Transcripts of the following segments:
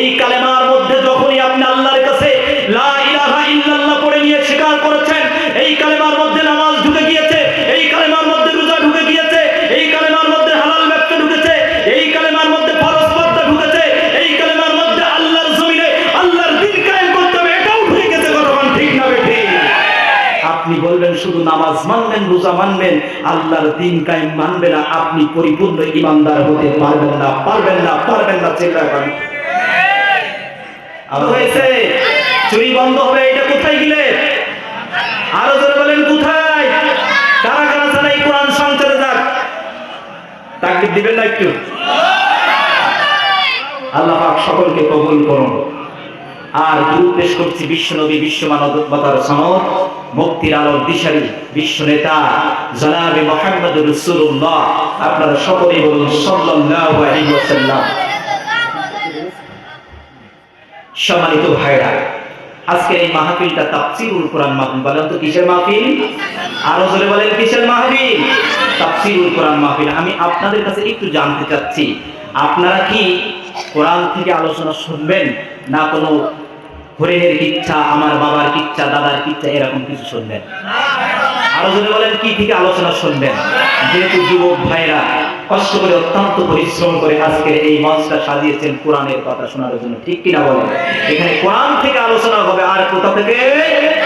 এই কালেমার মধ্যে যখনই আপনি আল্লাহর কাছে নিয়ে স্বীকার করেছেন, এই কালেমার মধ্যে নামাজ ঢুকে গিয়েছে, এই কালেমার মধ্যে রোজা ঢুকে গিয়েছে, এই কালেমার মধ্যে হালাল ঢুকেছে, এই কালেমার মধ্যে ঢুকেছে, এই কালেমার মধ্যে আল্লাহর জমিনে আল্লাহর দিন করতে হবে, এটাও ঢুকে গেছে ঠিক না আপনি বলবেন শুধু নামাজ মানবেন, রোজা মানবেন, আল্লাহর দিন কায়েম মানবে না, আপনি পরিপূর্ণ ইমানদার হতে পারবেন না পারবেন না পারবেন না চেষ্টা করেন। আরও হয়েছে। চুরি বন্ধ হবে, এটা কোথায় গেলে? আরও বলেন, কোথায়? কারা কারা এই কোরআন সংসারে যাক? তাকে দিবেন না একটু? আল্লাহ পাক সকলকে কবুল করুন। আর দূর পেশ করছি বিশ্বনবী বিশ্ব মানবতার সনদ মুক্তির আলোর দিশারি বিশ্ব নেতা জনাবে মোহাম্মদ রসুল্লাহ আপনারা সকলেই বলুন সাল্লাল্লাহু আলাইহি ওয়াসাল্লাম। সম্মানিত ভাইরা, আজকের এই মাহফিলটা তাফসিরুল কোরআন মাহফিল। বলেন তো কিসের মাহফিল? আরও জোরে বলেন কিসের মাহফিল? তাফসিরুল কোরআন মাহফিল। আমি আপনাদের কাছে একটু জানতে চাচ্ছি, আপনারা কি কোরআন থেকে আলোচনা শুনবেন না কোনো হরিণের কিচ্ছা, আমার বাবার কিচ্ছা, দাদার কিচ্ছা, এরকম কিছু শুনবেন? আরও যদি বলেন, কি থেকে আলোচনা শুনবেন? যেহেতু যুবক ভাইরা কষ্ট করে, অত্যন্ত পরিশ্রম করে আজকে এই মঞ্চটা সাজিয়েছেন কোরআনের কথা শোনার জন্য। ঠিক কিনা বলেন? এখানে কোরআন থেকে আলোচনা হবে, আর কোথা থেকে?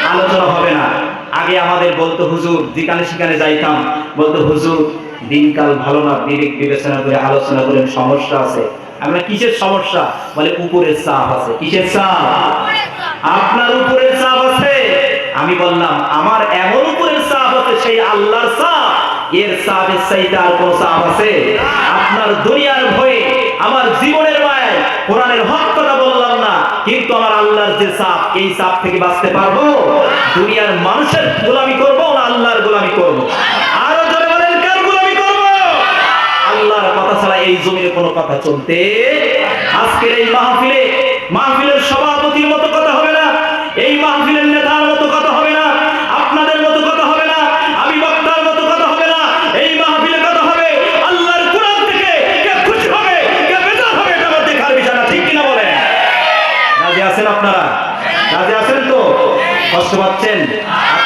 আলোচনা হবে না। আগে আমাদের বলতো, হুজুর, যেখানে সেখানে যাইতাম। বলতো, হুজুর, দিনকাল ভালো না। বিবেক বিবেচনা করে আলোচনা করেন, সমস্যা আছে। আমরা কিসের সমস্যা? বলে, উপরের চাপ আছে। কিসের চাপ? আপনার উপরের চাপ আছে। আমি বললাম, আমার এমন উপরের চাপ আছে, সেই আল্লাহর চাপ এর চাপের চাইতে আর কোন চাপ আছে? আপনার দুনিয়ার ভয়ে আমার জীবনের মায় কোরআনের হক কথা বললাম না, কিন্তু আমার আল্লাহর যে চাপ এই চাপ থেকে বাঁচতে পারব? দুনিয়ার মানুষের গোলামি করব না আল্লাহর গোলামি করব? আরও বলেন, কার গোলামি করব? আল্লাহর কথা ছাড়া এই জমিনে কোনো কথা চলতে আজকের এই মাহফিলে, মাহফিলের সভাপতির মতো কথা হবে না। এই মাহফিলের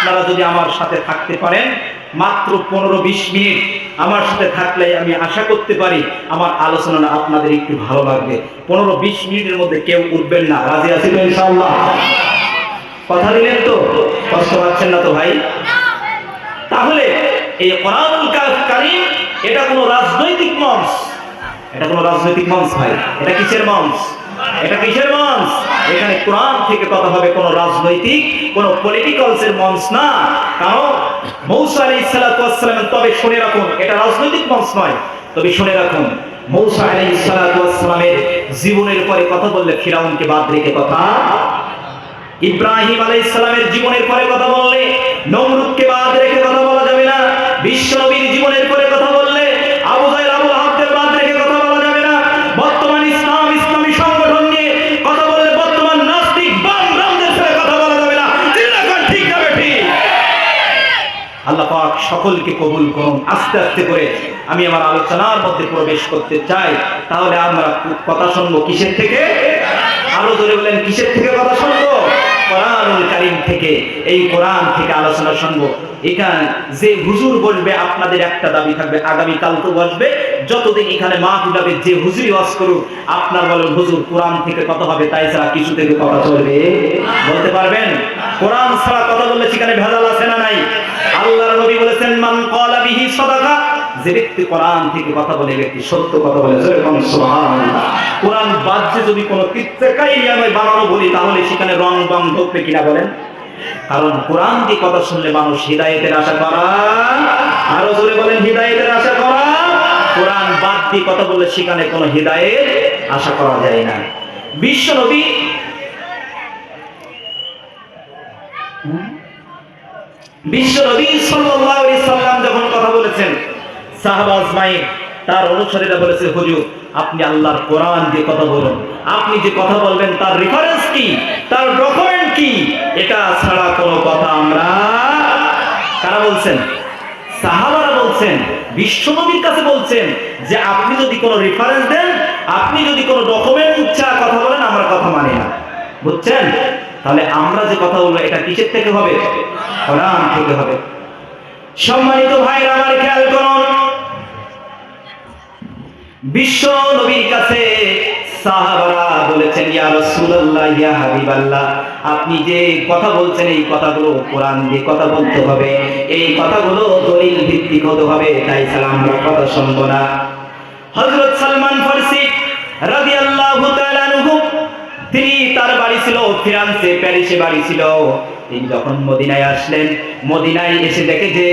আপনারা যদি আমার সাথে থাকতে পারেন, মাত্র পনেরো বিশ মিনিট আমার সাথে থাকলে আমি আশা করতে পারি আমার আলোচনা আপনাদের একটু ভালো লাগবে। পনেরো বিশ মিনিটের মধ্যে কেউ উঠবেন না। রাজি ইনশাআল্লাহ? কথা দিলেন তো? কষ্ট পাচ্ছেন না তো ভাই? তাহলে এই কোরআনুল কা- এটা কোনো রাজনৈতিক মঞ্চ? এটা কোনো রাজনৈতিক মঞ্চ ভাই? এটা কিসের মঞ্চ? এটা কিসের মঞ্চ? এখানে কোরআন থেকে কথা হবে, কোনো রাজনৈতিক, কোনো পলিটিক্যালসের মঞ্চ না। কারণ মৌসা আলী সালাতামের তবে শুনে রাখুন, এটা রাজনৈতিক মঞ্চ নয়। তবে শুনে রাখুন, মৌসা আলী সালাতামের জীবনের পরে কথা বললে ফিরাউনকে বাদ রেখে কথা। ইব্রাহিম আলাই ইসলামের জীবনের পরে কথা বললে নমরুদকে বাদ রেখে কথা বলা যাবে না। বিশ্ব নবীর জীবনের পরে কথা আল্লাহ পাক সকলকে কবুল করুন। আস্তে আস্তে করে আমি আমার আলোচনার মধ্যে প্রবেশ করতে চাই। তাহলে আমরা কথা শুনব কিসের থেকে? আরও ধরে বলেন, কিসের থেকে কথা শুনব? কোরআনুল কারিম থেকে। এই কোরআন থেকে আলোচনা শুনব। এখানে যে হুজুর বসবে, আপনাদের একটা দাবি থাকবে, আগামীকাল তো বসবে। যতদিন এখানে মা হুলাবে যে হুজুরি ওয়াজ করুক, আপনার বলেন, হুজুর, কোরআন থেকে কথা হবে, তাই ছাড়া কিছু থেকে কথা চলবে? বলতে পারবেন? কোরআন ছাড়া কথা বললে সেখানে ভেজাল আছে না নাই? আল্লাহর নবী বলেছেন, মান ক্বালা বিহি সাদাকা যে ব্যক্তি কোরআন থেকে কথা বলে, ব্যক্তি সত্য কথা বলে কোরআন বাদ দিয়ে যদি কোনো কিচ্ছাকাই আমি বানানো বলি, তাহলে সেখানে রং বং ঢুকবে কিনা বলেন? কারণ কোরআন দিয়ে কথা শুনলে মানুষ হৃদায়তের আশা করা, আরও জোরে বলেন, হৃদায়তের আশা কোরআন বাদ দিয়ে কথা বললে সেখানে কোনো হৃদায়েত আশা করা যায় না। বিশ্ব নবী বিশ্ব নবী সাল্লাল্লাহু আলাইহি সাল্লাম যখন কথা বলেছেন, সাহাবা তার অনুসারীরা বলেছে, হুজুর, আপনি আল্লাহর কোরআন দিয়ে কথা বলুন। আপনি যে কথা বলবেন, তার রেফারেন্স কি? তার ডকুমেন্ট কি? এটা ছাড়া কোনো কথা আমরা কারা বলছেন? সাহাবারা বলছেন বিশ্বনবীর কাছে বলছেন যে, আপনি যদি কোনো রেফারেন্স দেন, আপনি যদি কোনো ডকুমেন্ট চা কথা বলেন, আমরা বুঝছেন? তাহলে আমরা যে কথা বলব, এটা কিসের থেকে হবে? কোরআন থেকে হবে। সম্মানিত ভাইরা, আমার খেয়াল করুন, বিশ্ব নবীর কাছে সাহাবারা বলেছেন, ইয়া রাসূলুল্লাহ, ইয়া হাবিবাল্লাহ, আপনি যে কথা বলছেন, এই কথাগুলো কোরআন দিয়ে কথা বলতে হবে। এই কথাগুলো দলিল ভিত্তিক হতে হবে, তাই আমরা কথা শুনব না। হযরত সালমান ফারসি রাদিয়াল্লাহু তাআলা তিনি তার বাড়ি ছিল ফ্রান্সে, প্যারিসে বাড়ি ছিল। তিনি যখন মদিনায় আসলেন, মদিনায় এসে দেখে যে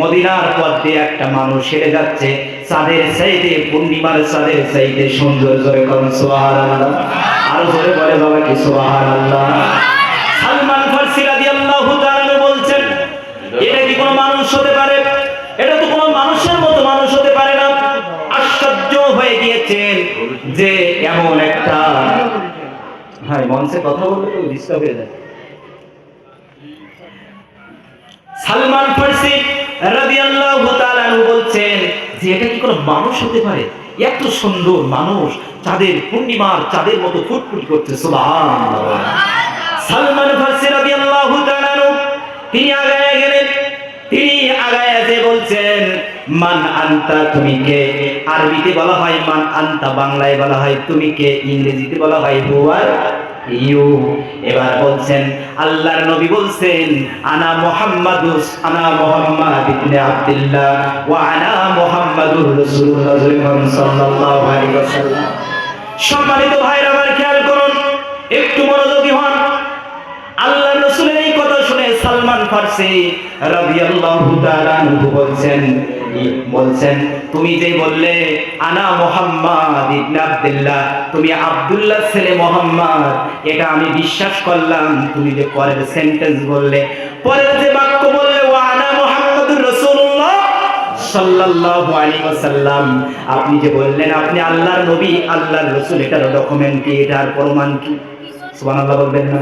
মদিনার পথ দিয়ে একটা মানুষ হেঁটে যাচ্ছে। চাঁদের সাইডে পূর্ণিমার চাঁদের সাইডে সুন্দর জোরে করুন সোহার আল্লাহ আরও জোরে বলে বাবা কি সোহার আল্লাহ সালমান তাআলা বলছেন, এটা কি কোনো মানুষ হতে পারে? এটা তো কোনো মানুষের মতো মানুষ হতে পারে না। আশ্চর্য হয়ে গিয়েছেন যে এমন একটা হ্যাঁ মঞ্চে কথা বলতে তো ডিস্টার্ব হয়ে যায়। সালমান ফার্সি রাদিয়াল্লাহু তাআলা বলছেন যে এটা কি কোনো মানুষ হতে পারে? এত সুন্দর মানুষ চাঁদের পূর্ণিমার চাঁদের মতো ফুটফুট করছে, সুবহানাল্লাহ। সালমান ফার্সি রাদিয়াল্লাহু তাআলা তিনি আগায় গেলেন। তিনি আগায় এসে বলছেন, মান আন্তা, তুমি কে? আরবিতে বলা হয়, মান আন্তা বাংলায় বলা হয়, তুমি কে? ইংরেজিতে বলা হয় হু আর ইউ। এবার বলছেন, আল্লাহর নবী বলছেন, আনা মুহাম্মাদুস আনা মুহাম্মাদ ইবনে আব্দুল্লাহ ওয়া আনা মুহাম্মাদুর রাসূলুল্লাহ সাল্লাল্লাহু আলাইহি ওয়াসাল্লাম। সম্মানিত ভাইরা খেয়াল করুন, একটু মনোযোগী হন। আল্লাহ সালমান ফার্সি রাদিয়াল্লাহু তাআলা বলছেন বলছেন, তুমি যে বললে, আনা মুহাম্মদ ইবনে আব্দুল্লাহ, তুমি আব্দুল্লাহ ছেলে মুহাম্মদ, এটা আমি বিশ্বাস করলাম। তুমি যে পরের সেন্টেন্স বললে, পরের যে বাক্য বললে, ওয়া আনা মুহাম্মাদুর রাসূলুল্লাহ সাল্লাল্লাহু আলাইহি ওয়াসাল্লাম আপনি যে বললেন, আপনি আল্লাহর নবী, আল্লাহর রাসূল, এটার ডকুমেন্ট কি? এটার প্রমাণ কি? সুবহানাল্লাহ বলবেন না?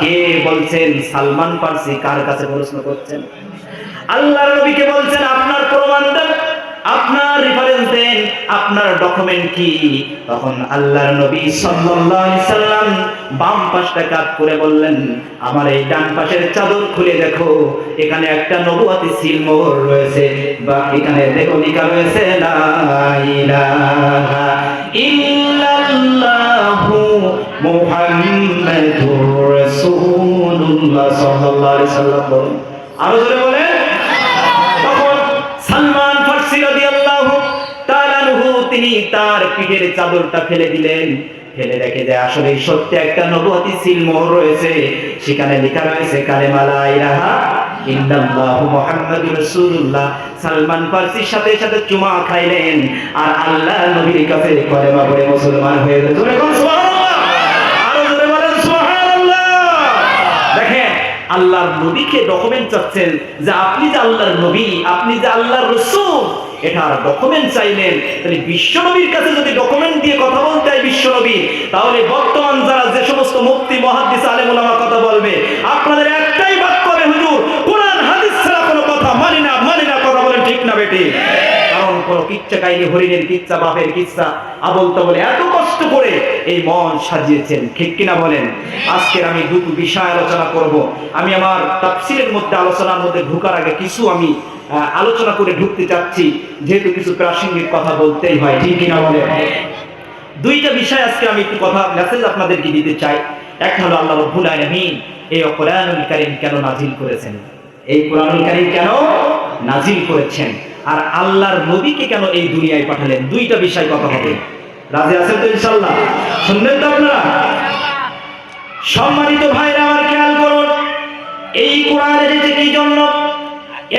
কে বলছেন? সালমান ফার্সি কার কাছে প্রশ্ন করছেন? আল্লাহর নবীকে বলছেন, আপনার প্রমাণ দেন, আপনার রেফারেন্স দেন, আপনার ডকুমেন্ট কি? তখন আল্লাহর নবী সাল্লাল্লাহু আলাইহি সাল্লাম বাম পাশটা কাত করে বললেন, আমার এই ডান পাশের চাদর খুলে দেখো, এখানে একটা নবুয়াতি সিল মোহর রয়েছে, বা এখানে দেখো লেখা রয়েছে, লা ইলাহা ইল্লাল্লাহু মুহাম্মাদুর রাসূলুল্লাহ সাল্লাল্লাহু আলাইহি সাল্লাম বলেন। আরও জোরে বলেন। তখন সালমান রাদিয়াল্লাহু তাআলা তিনি তার পিঠের চাদরটা ফেলে দিলেন। ফেলে দেখে যে আসলে সত্যি একটা নবুয়তি সিল মোহর রয়েছে। সেখানে লেখা রয়েছে, কালেমা লা ইলাহা আপনি যে আল্লাহর নবী, আপনি যে আল্লাহর রসুল এটার ডকুমেন্ট চাইলেন। তাহলে বিশ্ব নবীর কাছে যদি ডকুমেন্ট দিয়ে কথা বলতে হয় বিশ্ব নবী, তাহলে বর্তমান যারা যে সমস্ত মুক্তি মহাদ্দিস, আলেমুলামা কথা বলবে, আপনাদের একটাই বাক্য হবে, হুজুর না বেটি? কারণ কোন কিচ্ছা কাহিনী হরিণের কিচ্ছা, বাপের কিচ্ছা। আবল বলে এত কষ্ট করে এই মন সাজিয়েছেন, ঠিক কিনা বলেন? আজকের আমি দুটো বিষয় আলোচনা করব। আমি আমার তাফসিরের মধ্যে, আলোচনার মধ্যে ঢোকার আগে কিছু আমি আলোচনা করে ঢুকতে চাচ্ছি। যেহেতু কিছু প্রাসঙ্গিক কথা বলতেই হয়, ঠিক কিনা বলে দুইটা বিষয় আজকে আমি একটু কথা মেসেজ আপনাদেরকে দিতে চাই। এক হলো আল্লাহ রব্বুল আলামিন এই কোরআনুল কারীম কেন নাজিল করেছেন? এই কোরআনুল কারীম কেন নাজিল করেছেন। আর আল্লাহর নবীকে কেন এই দুনিয়ায় পাঠালেন? দুইটা বিষয় কথা হবে। রাজি আছেন তো ইনশাআল্লাহ? শুনবেন তো আপনারা? সম্মানিত ভাইরা, আমার খেয়াল করুন, এই কোরআন এসেছে কি জন্য?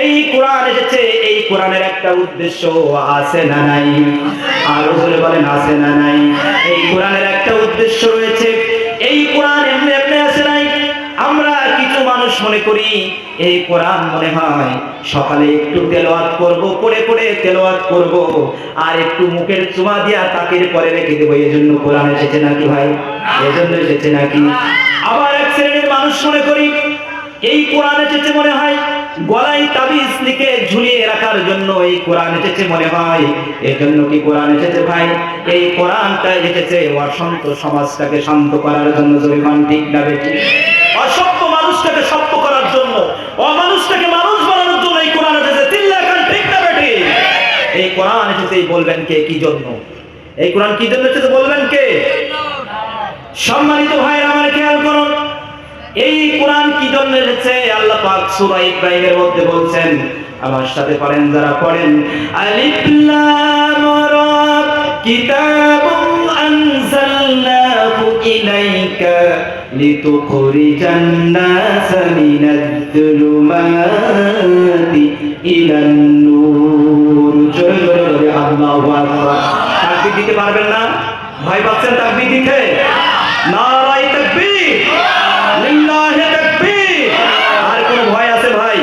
এই কোরআন এসেছে, এই কোরআনের একটা উদ্দেশ্য, আছে না নাই? আর বলেন, আছে না নাই? এই কোরআনের একটা উদ্দেশ্য রয়েছে, এই কোরআন এমনি মানুষ মনে করি এই কোরআন মনে হয়, সকালে একটু তেলাওয়াত করব, পড়ে পড়ে তেলাওয়াত করব, আর একটু মুখের চুমা দিয়া তাকের পরে রেখে দেবো। এই জন্য কোরআন এসেছে নাকি ভাই? এজন্য এসেছে নাকি? আবার এক শ্রেণির মানুষ মনে করি, এই কোরআন এসেছে মনে হয়, গলায় তাবিজ লিখে ঝুলিয়ে রাখার জন্য এই কোরআন এসেছে মনে হয়। এই জন্য কি কোরআন এসেছে ভাই? এই কোরআনটা এসেছে অসন্ত সমাজটাকে শান্ত করার জন্য, জরিমান ঠিক না বেটি অসভ্য মানুষটাকে সভ্য করার জন্য অমানুষটাকে মানুষ বানানোর জন্য এই কোরআন এসেছে চিল্লা এখন ঠিক না বেটি এই কোরআন এসেছে বলবেন কে? কি জন্য? এই কোরআন কি জন্য এসেছে বলবেন কে? সম্মানিত ভাইয়ের, আমার খেয়াল করুন। এই কোরআন কি জন্য এসেছে? আল্লাহ পাক সূরা ইব্রাহিমের মধ্যে বলছেন, আমার সাথে পড়েন, যারা পড়েন, আলিফ লাম রা, কিতাবুন আনজালনাহু ইলাইকা। জোরে বলে আল্লাহু আকবার। তাকবীর দিতে পারবেন না? ভয় আছে ভাই?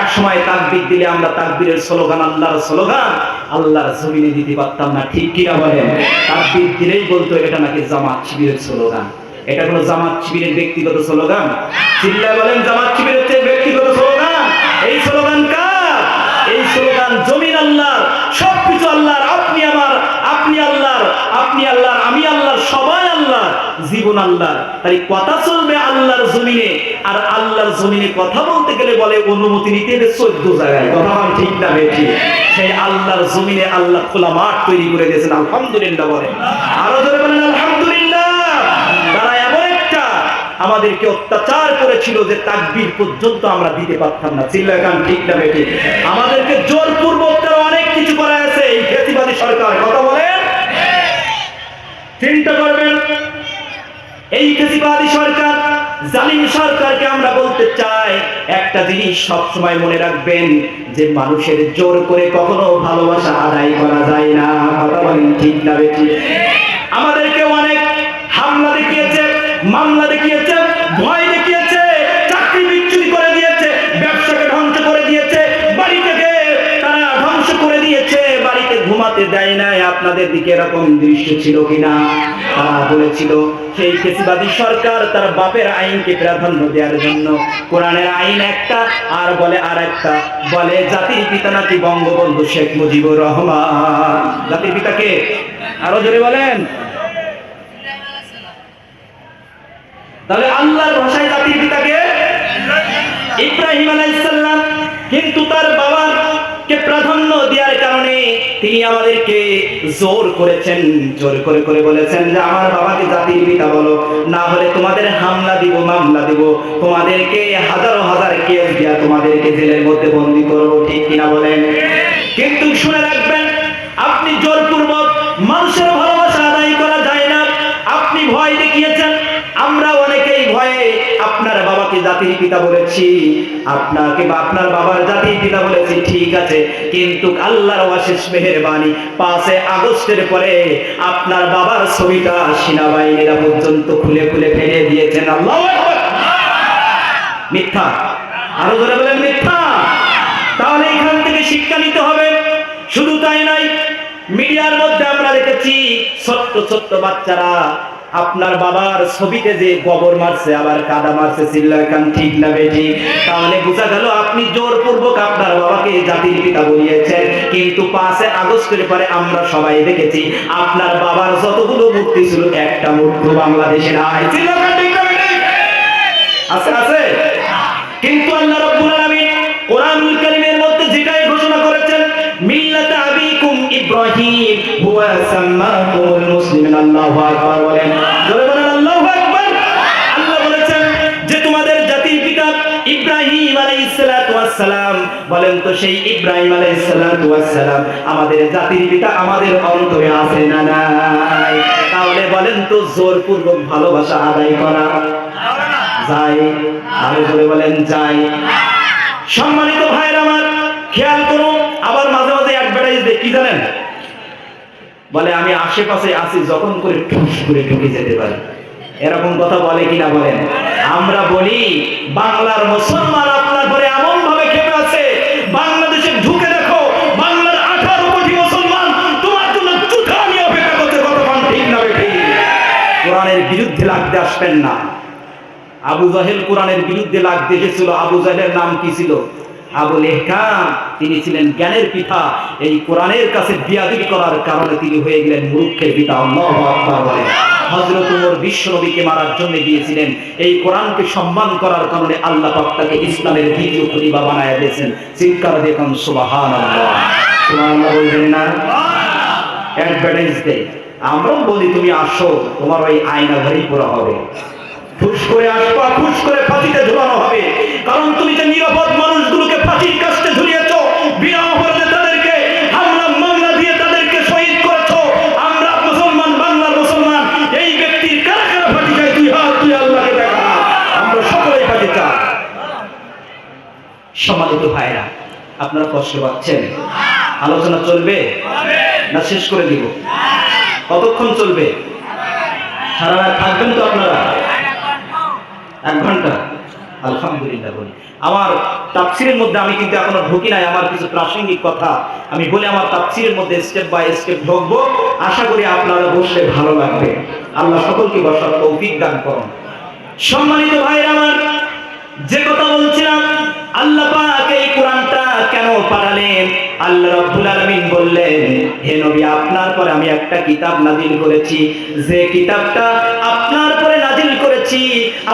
এক সময় তাকবীর দিলে আমরা তাকবীরের স্লোগান, আল্লাহর স্লোগান, আল্লাহর জমিনে দিতে পারতাম না। ঠিক বলেন? তাকবীর দিলেই বলতো, এটা নাকি জামাত শিবিরের স্লোগান। এটা কোনো জামাত শিবিরের ব্যক্তিগত স্লোগান? চিল্লায় বলেন, জামাত শিবিরের ব্যক্তিগত স্লোগান। এই স্লোগান কার? এই স্লোগান জমিন আল্লাহর, সবকিছু আল্লাহর, আপনি আমার, আপনি আল্লাহর আপনি আল্লাহর, আমি আল্লাহর, সবাই আল্লাহর, জীবন আল্লাহর। তাই কথা চলবে আল্লাহর জমিনে, আর আল্লাহর জমিনে কথা বলতে গেলে বলে অনুমতি নিতে হবে চোদ্দ জায়গায়। কথা বল ঠিক না বেঠি সেই আল্লাহর জমিনে আল্লাহ খোলা মাঠ তৈরি করে দিয়েছেন, আলহামদুলিল্লাহ বলে আরও ধরে আমাদেরকে অত্যাচার করেছিল যে তাকবীর পর্যন্ত আমরা দিতে পারতাম না। চিল্লাকান ঠিক না বেটি? আমাদেরকে জোরপূর্বক তারা অনেক কিছু করা আছে। এই খ্যাতিবাদী সরকার, কথা বলেন? চিন্তা করবেন, এই খ্যাতিবাদী সরকার, জালিম সরকারকে আমরা বলতে চাই, একটা জিনিস সব সময় মনে রাখবেন, যে মানুষের জোর করে কখনো ভালোবাসা আদায় করা যায় না। কথা বলেন, ঠিক না বেটি? আমাদেরকে অনেক মামলা দেখিয়েছে, ভয় দেখিয়েছে, চাকরি বিচ্ছুরি করে দিয়েছে, ব্যবসাকে ধ্বংস করে দিয়েছে বাড়ি থেকে তারা ধ্বংস করে দিয়েছে, বাড়িতে ঘুমাতে দেয় নাই। আপনাদের দিকে এরকম দৃশ্য ছিল কিনা? তারা বলেছিল, সেই ফেসিবাদী সরকার তার বাপের আইনকে প্রাধান্য দেওয়ার জন্য কোরআনের আইন একটা, আর বলে আর একটা। বলে, জাতির পিতা নাকি বঙ্গবন্ধু শেখ মুজিবুর রহমান? জাতির পিতাকে আরও জোরে বলেন। তাহলে আল্লাহর ভাষায় জাতির পিতাকে ইব্রাহিম আলাইসাল্লাম কিন্তু তার বাবাকে প্রাধান্য দেওয়ার কারণে তিনি আমাদেরকে জোর করেছেন, জোর করে করে বলেছেন যে, আমার বাবাকে জাতির পিতা বলো, না হলে তোমাদের হামলা দিব, মামলা দিব। তোমাদেরকে হাজারো হাজার কেস দিয়া তোমাদেরকে জেলের মধ্যে বন্দি করব, ঠিক কিনা বলেন? কিন্তু শুনে রাখবেন, আপনি জোরপূর্বক আপনার বাবাকে জাতির পিতা বলেছি, আপনাকে বা আপনার বাবার জাতির পিতা বলেছি, ঠিক আছে, কিন্তু আল্লাহর অশেষ মেহেরবানি পাঁচে আগস্টের পরে আপনার বাবার ছবিটা সেনাবাহিনীরা পর্যন্ত খুলে খুলে ফেলে দিয়েছেন। আল্লাহ মিথ্যা। আরও ধরে বলেন, মিথ্যা। তাহলে এখান থেকে শিক্ষা নিতে হবে। শুধু তাই নয়, মিডিয়ার মধ্যে আমরা দেখেছি, ছোট্ট ছোট্ট বাচ্চারা আপনার বাবার ছবিতে যে গোবর মারছে, আবার কাদা মারছে, চিল্লার কান ঠিক না বেঠি। তাহলে বোঝা গেল আপনি জোরপূর্বক আপনার বাবাকে জাতির পিতা বলিয়েছেন। কিন্তু পাঁচে আগস্টের পরে আমরা সবাই দেখেছি, আপনার বাবার যতগুলো মূর্তি ছিল, একটা মূর্তি বাংলাদেশে নাই? আছে আছে? কিন্তু আল্লাহ রাব্বুল আলামিন কোরআনুল কারীমের মধ্যে যেটাই ঘোষণা করেছেন, মিল্লাত আবিকুম ইব্রাহিম হুয়া মুসলিমিন আল্লাহু আকবার বলেন। জোরে বলেন, আল্লাহু আকবার। আল্লাহ বলেছেন যে, তোমাদের জাতির পিতা ইব্রাহিম আলাইহিস সালাতু ওয়াস বলেন তো, সেই ইব্রাহিম আলাইহিস সালাতু ওয়াস আমাদের জাতির পিতা আমাদের অন্তরে আছে না নাই? তাহলে বলেন তো, জোরপূর্বক ভালোবাসা আদায় করা। যাই আরও জোরে বলেন যাই সম্মানিত ভাইয়ের আমার, খেয়াল করুন, আবার মাঝে মাঝে অ্যাডভার্টাইজ কি জানেন? বলে, আমি আশেপাশে আছি, যখন করে ঠুস করে ঢুকে যেতে পারি। এরকম কথা বলে কিনা বলেন? আমরা বলি, বাংলার মুসলমান আপনার পরে এমন ভাবে খেপে আছে, বাংলাদেশে ঢুকে দেখো, বাংলার আঠারো কোটি মুসলমান তোমার জন্য চুঠা নিয়ে অপেক্ষা করতে কতক্ষণ ঠিক না ঠিক কোরআনের বিরুদ্ধে লাগতে আসবেন না। আবু জাহেল কোরআনের বিরুদ্ধে লাগতে এসেছিল। আবু জাহেলের নাম কি ছিল? আবুল ইহকাম, তিনি ছিলেন জ্ঞানের পিতা। এই কোরআনের কাছে বিয়াদবি করার কারণে তিনি হয়ে গেলেন মূর্খের পিতা, আল্লাহু আকবার বলে। হযরত ওমর বিশ্ব নবীকে মারার জন্য গিয়েছিলেন এই কোরআনকে সম্মান করার কারণে আল্লাহ পাক তাকে ইসলামের দ্বিতীয় খলিফা বানায় দিয়েছেন। চিৎকার দেখুন সুবহানাল্লাহ। সুবহানাল্লাহ বলবেন না? অ্যাডভার্টাইজ দেয়। আমরাও বলি, তুমি আসো, তোমার ওই আয়না ঘরেই পড়া হবে। ফুস করে আসবা, ফুস করে ফাঁসিতে ঝুলানো হবে। কারণ তুমি যে নিরাপদ সম্মানিত ভাইরা, আপনারা কষ্ট পাচ্ছেন। আলোচনা চলবে? না শেষ করে দিব? কতক্ষণ চলবে? সারা রাত থাকবেন তো আপনারা? এক ঘণ্টা? আলহামদুলিল্লাহ বলি। আমার তাফসিরের মধ্যে আমি কিন্তু এখনও ঢুকি নাই, আমার কিছু প্রাসঙ্গিক কথা। আমি বলে আমার তাফসিরের মধ্যে স্টেপ বাই স্টেপ ঢুকবো। আশা করি আপনারা বসলে ভালো লাগবে। আল্লাহ সকলকে বসার তৌফিক দান করুন। সম্মানিত ভাইরা আমার, যে কথা বলছিলাম আল্লাহ পাক এই কোরআনটা কেন পাঠালেন? আল্লাহ রাব্বুল আলামিন বললেন, হে নবী, আপনার পরে আমি একটা কিতাব নাজিল করেছি। যে কিতাবটা আপনার পরে নাজিল করেছি,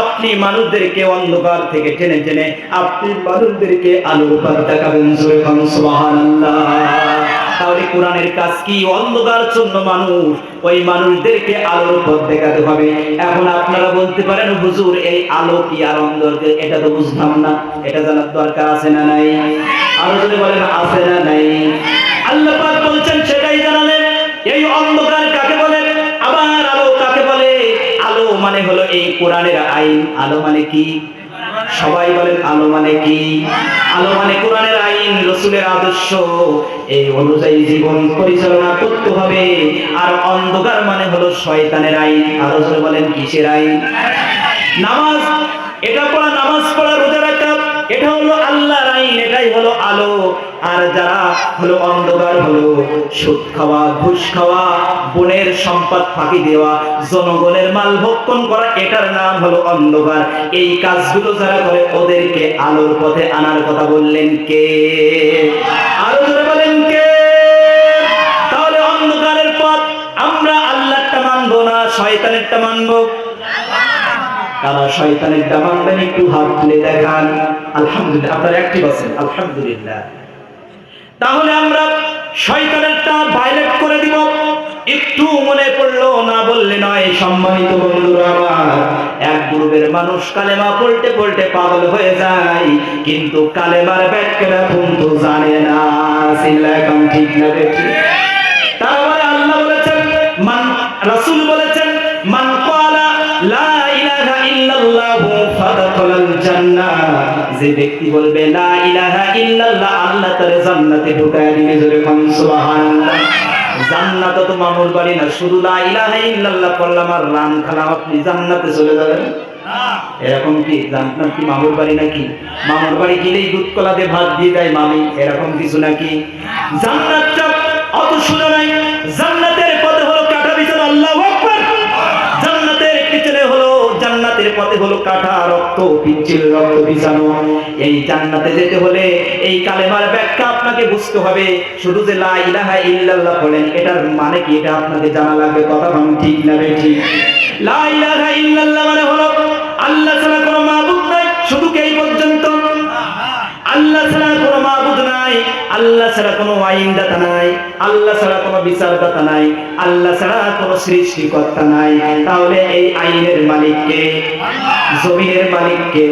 আপনি মানুষদেরকে অন্ধকার থেকে টেনে টেনে আপনি মানুষদেরকে আলোর পথ দেখাবেন। সুবহানাল্লাহ। তাহলে কোরআনের কাজ কি? অন্ধকার জন্য মানুষ। ওই মানুষদেরকে আলোর পথ দেখাতে হবে। এখন আপনারা বলতে পারেন, হুজুর, এই আলো কি আর অন্ধকার? এটা তো বুঝলাম না। এটা জানার দরকার আছে না নাই? আরও যদি বলেন, আছে না নাই? আল্লাহ পাক বলছেন, সেটাই জানালেন। এই অন্ধকার কাকে বলে? আবার আলো কাকে বলে? আলো মানে হলো এই কোরআনের আইন। আলো মানে কি? সবাই বলেন, আলো মানে কি? আলো মানে কোরআনের আইন, রসুলের আদর্শ। এই অনুযায়ী জীবন পরিচালনা করতে হবে। আর অন্ধকার মানে হলো শয়তানের আইন। আরও বলেন, কিসের আইন? নামাজ, এটা পড়া নামাজ পড়া এটা হলো আল্লাহর আইন, এটাই হলো আলো। আর যারা হলো অন্ধকার হলো, সুদ খাওয়া, ঘুষ খাওয়া, বনের সম্পদ ফাঁকি দেওয়া, জনগণের মাল ভক্ষণ করা, এটার নাম হলো অন্ধকার। এই কাজগুলো যারা করে, ওদেরকে আলোর পথে আনার কথা বললেন কে? আরও জোরে বলেন কে? তাহলে অন্ধকারের পথ আমরা আল্লাহটা মানবো না, শয়তানেরটা মানবো। কারা শয়তানের দামানবেন একটু হাত তুলে দেখান। আলহামদুলিল্লাহ, আপনারা অ্যাক্টিভ আছেন। আলহামদুলিল্লাহ। তাহলে আমরা শয়তানেরটা ভাইলেট করে দিব। একটু মনে পড়ল, না বললে নয়। সম্মানিত বন্ধুরা আমার, এক গ্রুপের মানুষ কালেমা পড়তে পড়তে পাগল হয়ে যায়, কিন্তু কালেমার ব্যাখ্যাটা কিন্তু জানে না। ঠিক না দেখি তারপরে আল্লাহ বলেছেন, মান, রাসূল বলেছেন, মান লা জান্নাহ। যে ব্যক্তি বলবে, লা ইলাহা ইল্লাল্লাহ, আল্লাহ জান্নাতে ঢুকায় দিবে জোরে সুবহানাল্লাহ। জান্নাত তো বাড়ি না, শুধু লা ইলাহা ইল্লাল্লাহ আর খালাম আপনি জান্নাতে চলে যাবেন? এরকম কি? জান্নাত কি মামুর বাড়ি নাকি? মামুর বাড়ি গেলেই দুধ কলা দিয়ে ভাত দিয়ে দেয় মামি, এরকম কিছু নাকি? জান্নাতটা অত সোজা নাই জান্নাতের পথে হলো কাটা, রক্ত, পিচ্ছিল রক্ত বিছানো এই জান্নাতে যেতে হলে এই কালেমার ব্যাখ্যা আপনাকে বুঝতে হবে। শুধু যে লা ইলাহা ইল্লাল্লাহ বলেন এটার মানে কি? এটা আপনাকে জানা লাগবে, কথা ভাঙ ঠিক না বে ঠিক? লা ইলাহা ইল্লাল্লাহ মানে হলো আল্লাহ ছাড়া কোনো মাবুদ নাই, শুধু কেই পর্যন্ত? আল্লাহ ছাড়া নাই, আল্লাহ ছাড়া কোনো আইনদাতা নাই, আল্লাহ ছাড়া কোনো বিচারদাতা নাই, আল্লাহ ছাড়া কোনো সৃষ্টিকর্তা নাই। তাহলে এই আইনের মালিককে জমিনের মালিককে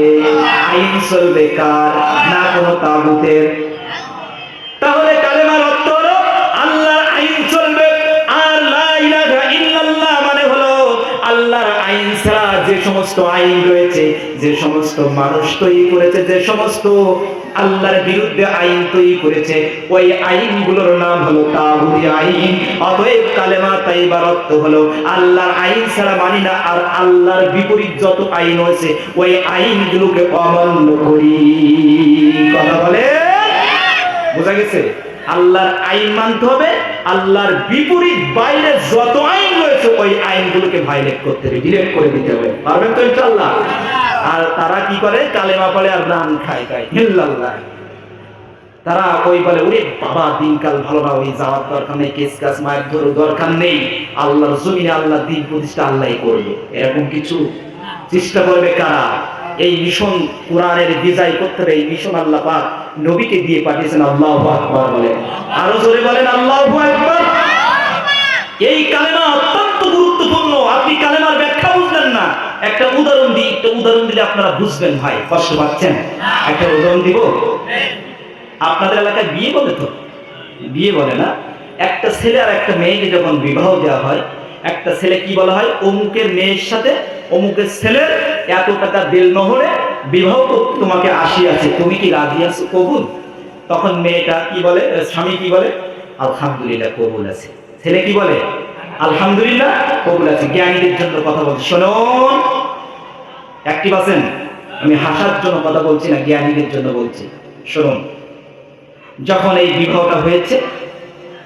আইন চলবে কার? না কোনো তাগুতের তাহলে কালেমার অর্থ হলো, আল্লাহর আইন চলবে, আর লা ইলাহা ইল্লাল্লাহ মানে হলো, আল্লাহর আইন ছাড়া যে সমস্ত আইন রয়েছে, যে সমস্ত মানুষ তৈরি করেছে, যে সমস্ত আল্লাহর বিরুদ্ধে আইন তৈরি করেছে। ওই আইনগুলোর নাম হলো তাগুতি আইন। অতএব কালেমা তাইবার অর্থ হলো, আল্লাহর আইন ছাড়া মানি না, আর আল্লাহর বিপরীত যত আইন হয়েছে ওই আইনগুলোকে অমান্য করি। কথা বলে? বোঝা গেছে? আল্লাহর আইন মানতে হবে, আল্লাহর বিপরীত বাইরে যত আইন রয়েছে, ওই আইনগুলোকে ভাইলেট করতে হবে ডিলেট করে দিতে হবে। পারবেন তো ইনশাআল্লাহ? আর তারা কি করে? কালেমা পড়ে আর রান খায় খায় হিল্লাল্লাহ। তারা ওই বলে ওরে বাবা, দিনকাল ভালো না, ওই যাওয়ার দরকার নেই, কেস কাজ মায়ের ধরো দরকার নেই। আল্লাহর জমিনে আল্লাহ দিন প্রতিষ্ঠা আল্লাহ করবে। এরকম কিছু চেষ্টা করবে কারা? এই মিশন কোরআনের বিজয় করতে এই মিশন আল্লাহ পাক নবীকে দিয়ে পাঠিয়েছেন, আল্লাহ আকবার বলে। আরও জোরে বলেন, আল্লাহ আকবার! এই কালেমা অত্যন্ত গুরুত্বপূর্ণ। আপনি কালেমার ব্যাখ্যা একটা উদাহরণ দিই, একটা উদাহরণ দিলে আপনারা বুঝবেন ভাই, কষ্ট পাচ্ছেন? একটা উদাহরণ দিব? আপনাদের এলাকায় বিয়ে বলে তো? বিয়ে বলে না। একটা ছেলে আর একটা মেয়েকে যখন বিবাহ দেওয়া হয়, একটা ছেলে কি বলা হয়? অমুকের মেয়ের সাথে অমুকের ছেলের এত টাকা দেল নহরে বিবাহ করতে তোমাকে আসিয়াছে তুমি কি রাজি আছো? কবুল? তখন মেয়েটা কি বলে? স্বামী কি বলে? আলহামদুলিল্লাহ, কবুল আছে। ছেলে কি বলে? আলহামদুলিল্লাহ, কবুল আছে। জ্ঞানীদের জন্য কথা বলছি। শুনুন অ্যাক্টিভ আছেন? আমি হাসার জন্য কথা বলছি না, জ্ঞানীদের জন্য বলছি। শুনুন, যখন এই বিবাহটা হয়েছে,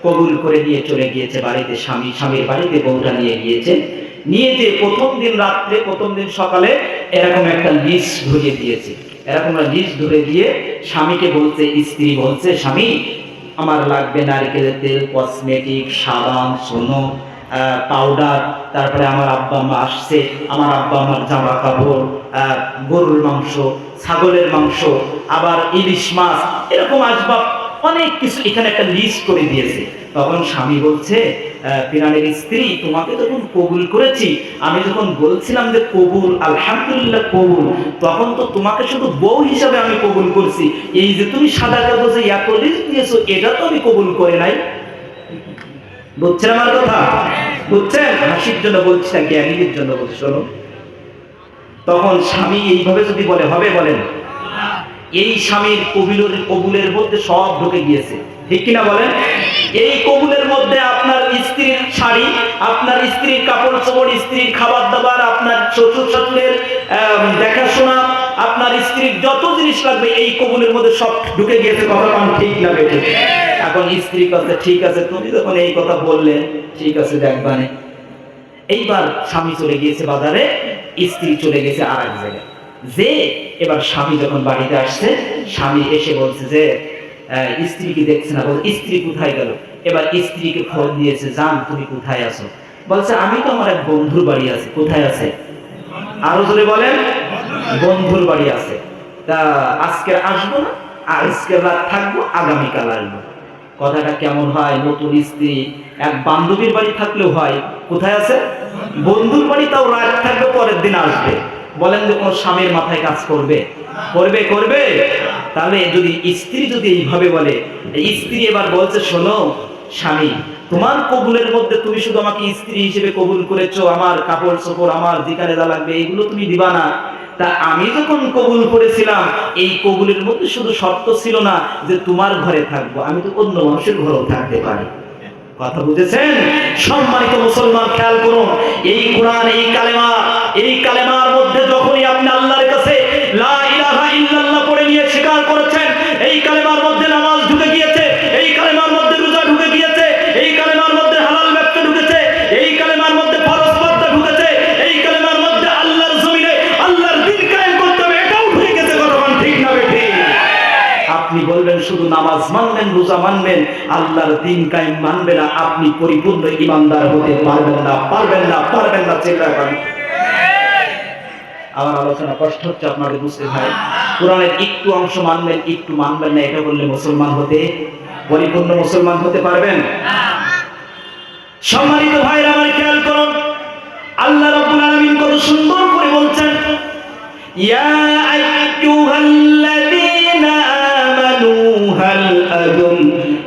কবুল করে দিয়ে চলে গিয়েছে বাড়িতে স্বামী, স্বামীর বাড়িতে বউটা নিয়ে গিয়েছে। নিয়ে যে প্রথম দিন রাত্রে, প্রথম দিন সকালে এরকম একটা লিস্ট ধরিয়ে দিয়েছে। এরকম একটা লিস্ট ধরে দিয়ে স্বামীকে বলছে, স্ত্রী বলছে, স্বামী, আমার লাগবে নারকেলের তেল কসমেটিক সাবান সোনো পাউডার তারপরে আমার আব্বা মা আসছে, আমার আব্বা আমার জামা কাপড় গরুর মাংস, ছাগলের মাংস, আবার ইলিশ মাছ, এরকম আসবাব অনেক কিছু এখানে একটা লিস্ট করে দিয়েছে। তখন স্বামী বলছে পিরানের স্ত্রী, তোমাকে যখন কবুল করেছি, আমি যখন বলছিলাম যে কবুল, আলহামদুলিল্লাহ কবুল, তখন তো তোমাকে শুধু বউ হিসাবে আমি কবুল করছি। এই যে তুমি সাদা কাগজে এত লিস্ট দিয়েছ, এটা তো আমি কবুল করে নাই। বুঝছেন আমার কথা? বুঝছেন? হাসির জন্য বলছি না জ্ঞানীদের জন্য বলছি, শোনো। তখন স্বামী এইভাবে যদি বলে, হবে বলেন? এই স্বামীর কবিলের, কবুলের মধ্যে সব ঢুকে গিয়েছে। ঠিক কিনা বলেন? এই কবুলের মধ্যে আপনার স্ত্রীর শাড়ি, আপনার স্ত্রীর কাপড় চোপড়, স্ত্রীর খাবার দাবার, আপনার শ্বশুর শাশুড়ের দেখাশোনা আপনার স্ত্রীর যত জিনিস লাগবে এই কবুলের মধ্যে সব ঢুকে গিয়েছে কথা কম ঠিক না এখন স্ত্রী কাছে ঠিক আছে তুমি যখন এই কথা বললে ঠিক আছে দেখবানে এইবার স্বামী চলে গিয়েছে বাজারে স্ত্রী চলে গেছে আর এক জায়গায়। যে এবার স্বামী যখন বাড়িতে আসছে স্বামী এসে বলছে যে আহ, স্ত্রী দেখছে না? স্ত্রী কোথায় গেল? এবার স্ত্রীকে খবর দিয়েছে জান তুমি কোথায় আছো? বলছে আমি তো আমার এক বন্ধুর বাড়ি আছে কোথায় আছে? আরও জোরে বলেন। বন্ধুর বাড়ি আছে। তা আজকে আসব না? আজকে রাত থাকব, আগামীকাল আসব। কথাটা কেমন হয়? নতুন স্ত্রী, এক বান্ধবীর বাড়ি থাকলেও হয়। কোথায় আছে? বন্ধুর বাড়ি তাও রাত থাকবে, পরের দিন আসবে। বলেন যে কোন স্বামীর মাথায় কাজ করবে? করবে করবে? তাহলে যদি স্ত্রী যদি এইভাবে বলে স্ত্রী এবার বলছে, শোনো স্বামী, তোমার কবুলের মধ্যে তুমি শুধু আমাকে স্ত্রী হিসেবে কবুল করেছ, আমার কাপড় চোপড় আমার যেখানে যা লাগবে এইগুলো তুমি দিবা না। তা আমি যখন কবুল করেছিলাম, এই কবুলের মধ্যে শুধু শর্ত ছিল না যে তোমার ঘরে থাকব, আমি তো অন্য মানুষের ঘরেও থাকতে পারি। কথা বুঝেছেন? সম্মানিত মুসলমান, খেয়াল করুন, এই কোরআন, এই কালেমা, এই কালেমার মধ্যে যখনই আপনি আল্লাহর কাছে লা ইলাহা ইল্লাল্লাহ পড়ে নিয়ে স্বীকার করেছেন নামাজ মানবেন, রোজা মানবেন, আল্লাহর দিন কায়েম মানবে না, আপনি পরিপূর্ণ ইমানদার হতে পারবেন না পারবেন না পারবেন না চিন্তা করেন আমার আলোচনা কষ্ট হচ্ছে আপনাদের বুঝতে ভাই। কোরআনের একটু অংশ মানবেন, একটু মানবেন না, এটা বললে মুসলমান হতে, পরিপূর্ণ মুসলমান হতে পারবেন? সম্মানিত ভাইরা, আমার খেয়াল করুন, আল্লাহ রাব্বুল আলামিন কত সুন্দর করে বলছেন, ইয়া আইয়ুহাল্লাযীনা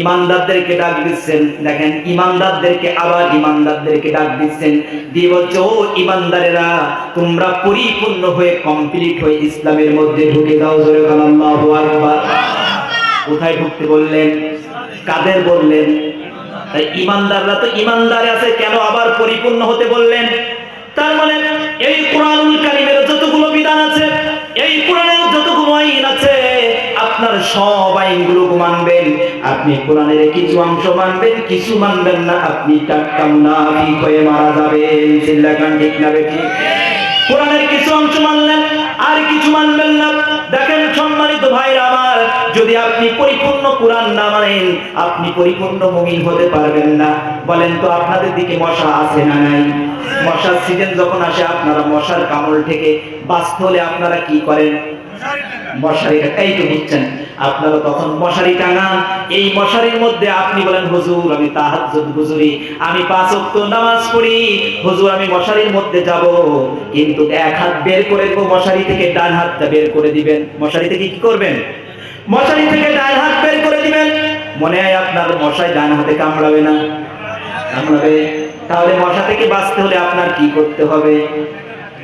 ইমানদারদেরকে ডাক দিচ্ছেন। দেখেন, ইমানদারদেরকে আবার ইমানদারদেরকে ডাক দিচ্ছেন। দিয়ে বলছে ও ইমানদারেরা, তোমরা পরিপূর্ণ হয়ে কমপ্লিট হয়ে ইসলামের মধ্যে ঢুকে দাও জোরে কোথায় ঢুকতে বললেন? কাদের বললেন? ইমানদাররা তো ইমানদারে আছে, কেন আবার পরিপূর্ণ হতে বললেন? তার মানে এই কোরআনুল কারিমের যতগুলো বিধান আছে, এই কোরআনের যতগুলো আইন আছে আপনার সব আইনগুলো মানবেন। আপনি কোরআনের কিছু অংশ মানবেন, কিছু মানবেন না। আপনি টাটকা মুনাফিক হয়ে মারা যাবেন। চিল্লাগান ঠিক না বেঠিক কোরআনের কিছু অংশ মানলেন, আর কিছু মানবেন না। দেখেন সম্মানিত ভাইরা আমার, যদি আপনি পরিপূর্ণ কোরআন না মানেন, আপনি পরিপূর্ণ মুমিন হতে পারবেন না। বলেন তো আপনাদের দিকে মশা আছে না নাই? মশার সিজন যখন আসে, আপনারা মশার কামড় থেকে বাঁচতে হলে আপনারা কি করেন? মশারি এই তো বুঝছেন আপনারা তখন মশারি টাঙান। এই মশারির মধ্যে আপনি বলেন, হুজুর, আমি তাহাজ্জুদ হুজুরি। আমি পাঁচ নামাজ পড়ি। হুজুর, আমি মশারির মধ্যে যাব। কিন্তু এক হাত বের করে মশারি থেকে, ডান হাতটা বের করে দিবেন। মশারি থেকে কি করবেন? মশারি থেকে ডান হাত বের করে দিবেন। মনে হয় আপনার মশাই ডান হাতে কামড়াবে না। কামড়াবে। তাহলে মশা থেকে বাঁচতে হলে আপনার কি করতে হবে?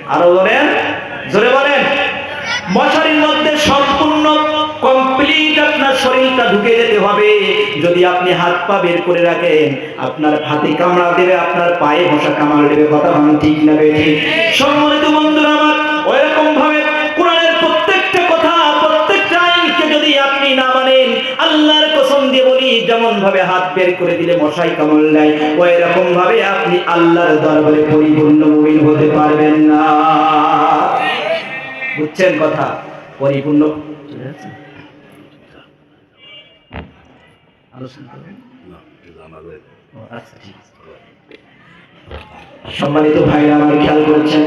আরও বলেন? জোরে বলেন। মশারির মধ্যে সম্পূর্ণ কমপ্লিট আপনার শরীরটা ঢুকে যেতে হবে। যদি আপনি হাত পা বের করে রাখেন, আপনার হাতে কামড়া দেবে, আপনার পায়ে মশা কামড় দেবে, কথা ভাঙ ঠিক না বেঠিক। সম্মানিত বন্ধুরা আমার ওইরকম ভাবে কোরআনের প্রত্যেকটা কথা, প্রত্যেকটা আইনকে যদি আপনি না মানেন, আল্লাহর কসম দিয়ে বলি যেমন ভাবে হাত বের করে দিলে মশাই কামড় নেয় ওই রকম ভাবে আপনি আল্লাহর দরবারে পরিপূর্ণ মুমিন হতে পারবেন না। বুঝছেন কথা? পরিপূর্ণ। আচ্ছা। সম্মানিত ভাইরা আমার খেয়াল করছেন?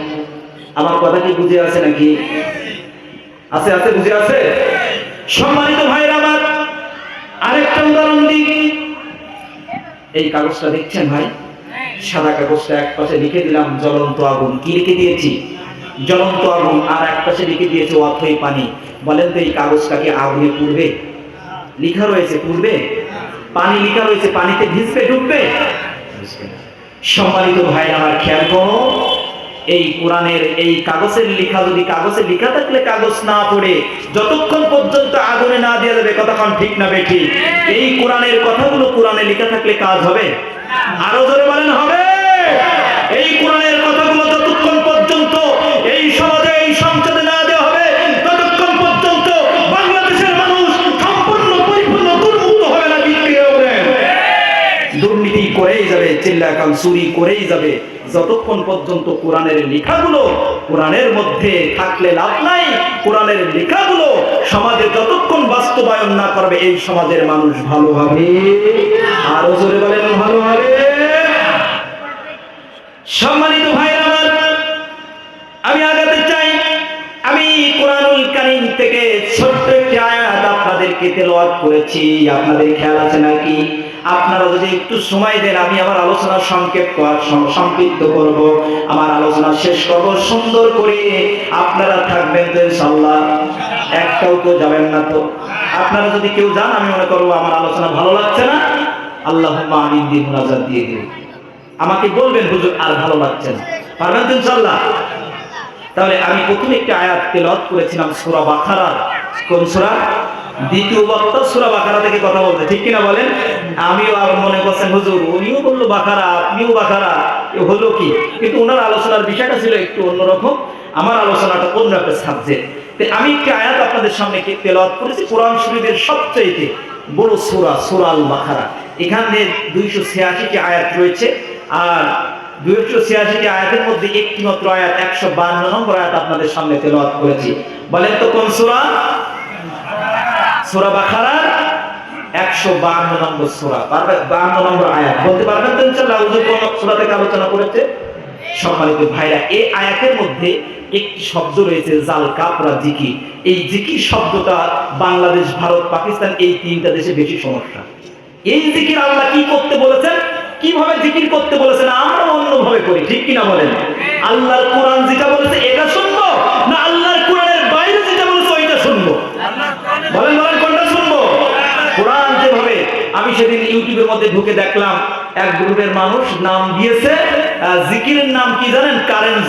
আমার কথা কি বুঝে আছে নাকি? আছে আছে বুঝে আছে? সম্মানিত ভাইরা আমার আরেকটা উদাহরণ দিই। এই কাগজটা দেখছেন ভাই? সাদা কাগজটা এক পাশে লিখে দিলাম জ্বলন্ত আগুন। কি লিখে দিয়েছি? জ্বলন্ত আগুন, আর এক পাশে লিখে দিয়েছে অথই পানি। বলেন তো এই কাগজটাকে আগুনে পুড়বে? লিখা রয়েছে, পুড়বে? পানি লিখা রয়েছে, পানিতে ভিজবে, ডুববে? সম্মানিত ভাই আমার খেয়াল করো, এই কোরআনের এই কাগজের লেখা, যদি কাগজে লেখা থাকলে কাগজ না পড়ে, যতক্ষণ পর্যন্ত আগুনে না দিয়ে যাবে কতক্ষণ ঠিক না বেঠি এই কোরআনের কথাগুলো কোরআনে লেখা থাকলে কাজ হবে? আরও জোরে বলেন, হবে? এই কোরআনের কথাগুলো চিল্লাকাল চুরি করেই যাবে। যতক্ষণ পর্যন্ত কোরআনের লেখাগুলো কোরআনের মধ্যে থাকলে লাভ নাই, কোরআনের লেখাগুলো সমাজে যতক্ষণ বাস্তবায়ন না করবে, এই সমাজের মানুষ ভালো হবে। আরও জোরে বলেন, ভালো হবে। সম্মানিত ভাইরা আমার, আমি আগাতে চাই। আমি কোরআনুল কারীম থেকে ছোট্ট একটি আয়াত আপনাদেরকে তেলাওয়াত করেছি। আপনাদের খেয়াল আছে নাকি? আপনারা যদি একটু সময় দেন, আমি আমার আলোচনা সংক্ষেপ সংক্ষিপ্ত করব। আমার আলোচনা শেষ করব। সুন্দর করে আপনারা থাকবেন তো ইনশাআল্লাহ। একটাও তো যাবেন না তো। আপনারা যদি কেউ যান, আমি মনে করব আমার আলোচনা ভালো লাগছে না। আল্লাহ আমিন দিয়ে মুনাজাত দিয়ে দিন। আমাকে বলবেন, হুজুর, আর ভালো লাগছে না। পারবেন তো ইনশাআল্লাহ? তাহলে আমি প্রথমে একটি আয়াত তেলাওয়াত করেছিলাম, সূরা বাকারা। কোন সূরা? দ্বিতীয় বক্তা সূরা বাকারা থেকে কথা বলতে ঠিক কিনা বলেন? আমিও আবার মনে করছেন, হুজুর, উনিও বলল বাকারা, আপনিও বাকারা হলো কি? কিন্তু ওনার আলোচনার বিষয়টা ছিল একটু অন্যরকম। আমার আলোচনাটা অন্য একটা সাবজেক্ট আমি একটি আয়াত আপনাদের সামনে তেলাওয়াত করেছি, কোরআন শরীফের সবচাইতে বড় সূরা সূরা আল বাকারা। এখানে দুইশো ছিয়াশিটি আয়াত রয়েছে, আর দুইশো ছিয়াশিটি আয়াতের মধ্যে একটি মাত্র আয়াত একশো বান্ন নম্বর আয়াত আপনাদের সামনে তেলাওয়াত করেছি। বলেন তো কোন সূরা? সূরা বাকারার একশো নম্বর সূরা। নম্বর আয়াত। বলতে পারবেন তো ইনশাআল্লাহ হুজুর কোন সূরা থেকে আলোচনা করেছে? সম্মানিত ভাইরা, এই আয়াতের মধ্যে একটি শব্দ রয়েছে, জাল জিকির। এই জিকির শব্দটা বাংলাদেশ, ভারত, পাকিস্তান এই তিনটা দেশে বেশি সমস্যা। এই জিকির আল্লাহ কি করতে বলেছেন? কীভাবে জিকির করতে বলেছেন? আমরা অন্যভাবে করি, ঠিক কিনা বলেন? আল্লাহর কোরআন যেটা বলেছে, এটা শুনব না আল্লাহর কোরআনের বাইরে যেটা বলেছে ওইটা শুনব বলেন বলেন কোনটা শুনব কোরআন যেভাবে আমি সেদিন ইউটিউবের মধ্যে ঢুকে দেখলাম, এক গ্রুপের মানুষ নাম দিয়েছে জিকিরের নাম কি জানেন? কারেন্ট